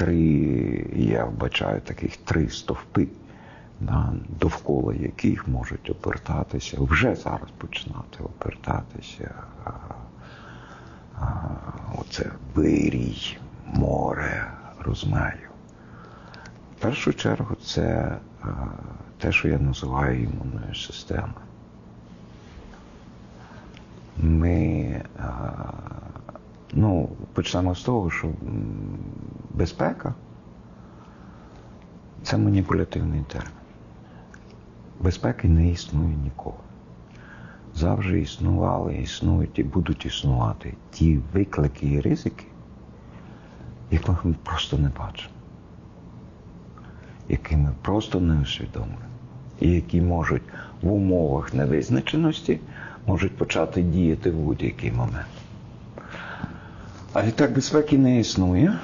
три, я вбачаю таких три стовпи, довкола яких можуть обертатися, вже зараз починати а, Оце вирій, море розмаю. В першу чергу це те, що я називаю імунною системою. Ми ну, почнемо з того, що безпека це маніпулятивний термін. Безпеки не існує ніколи. Завжди існували, існують і будуть існувати ті виклики і ризики, яких ми просто не бачимо, які ми просто не усвідомлюємо, і які можуть в умовах невизначеності можуть почати діяти в будь-який момент. А відтак безпеки не існує,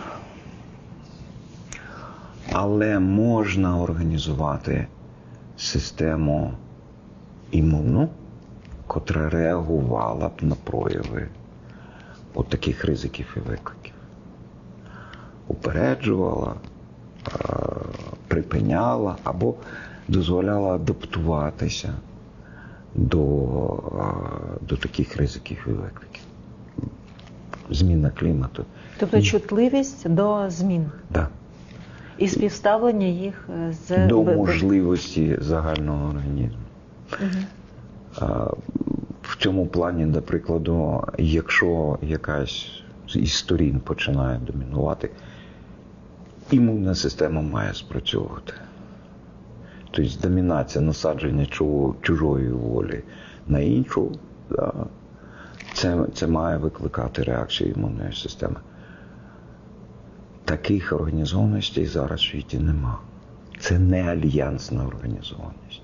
але можна організувати систему імунну, котра реагувала б на прояви от таких ризиків і викликів. Упереджувала, е, припиняла або дозволяла адаптуватися до, е, до таких ризиків і викликів. Зміна клімату. Тобто чутливість до змін Да. І співставлення їх е, з До можливості загального організму. А, В цьому плані, до прикладу, якщо якась із сторін починає домінувати, імунна система має спрацьовувати. Тобто домінація насадження чужої волі на іншу, це, це має викликати реакцію імунної системи. Таких організованостей зараз в світі нема. Це не альянсна організованість.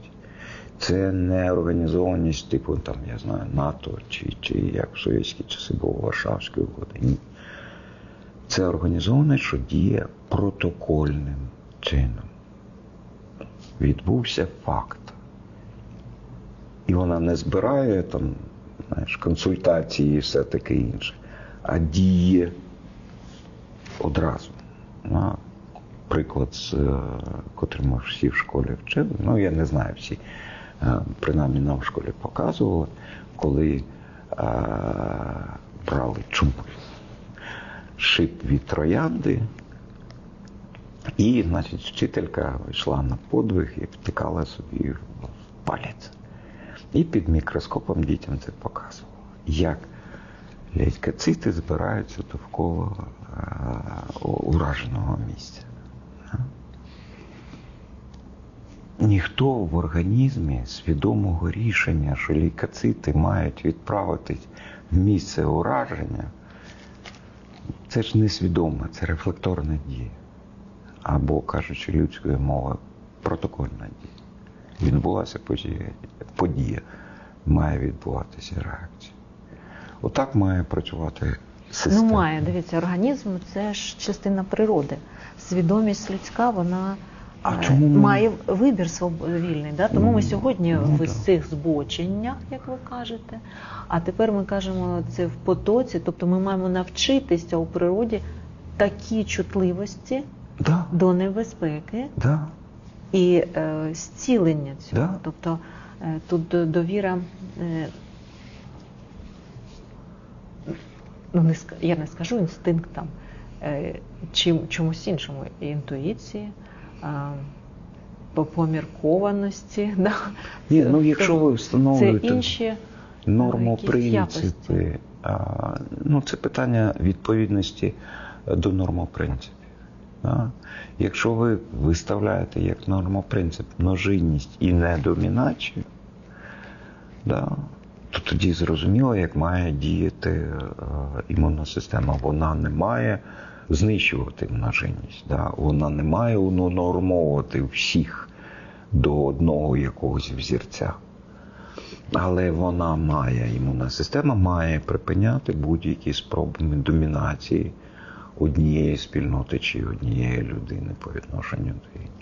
Це не організованість, типу там, я знаю, НАТО чи, чи як в совєтські часи було Варшавської угоди. Ні. Це організованість, що діє протокольним чином. Відбувся факт. І вона не збирає там, знаєш, консультації і все таке інше, а діє одразу. На приклад, з, е, котрий ми всі в школі вчили, ну я не знаю всі, е, принаймні нам в школі показували, коли е, брали чуму, шип від троянди, і, значить, вчителька йшла на подвиг і втикала собі в палець. І під мікроскопом дітям це показувало, як лейкоцити збираються довкола ураженого місця. Ніхто в організмі свідомого рішення, що лейкоцити мають відправитись в місце ураження, це ж несвідомо, це рефлекторна дія. Або, кажучи людською мовою, протокольна дія. Відбулася подія, подія, має відбуватися реакція. Отак має працювати система. Ну, має, дивіться, організм це ж частина природи. Свідомість людська, вона А е, чому ми- має вибір своб- вільний. Да? Тому ми сьогодні ну, в да. цих збоченнях, як ви кажете, а тепер ми кажемо це в потоці, тобто ми маємо навчитися у природі такі чутливості Да, до небезпеки да. і е, зцілення цього. Да. Тобто е, тут до- довіра. Е, ну, не я не скажу інстинктам, е, чим, чомусь іншому, інтуїції, е, по поміркованості. Да? Ні, ну якщо ви Це встановлюєте інші норму принципи, а, ну це питання відповідності до нормопринципів. Да? Якщо ви виставляєте як нормопринцип множинність і недомінацію, да, то тоді зрозуміло, як має діяти е, імунна система. Вона не має знищувати множинність, да? вона не має унормовувати всіх до одного якогось взірця. Але вона має, імунна система має припиняти будь-які спроби домінації однієї спільноти чи однієї людини по відношенню до іншої.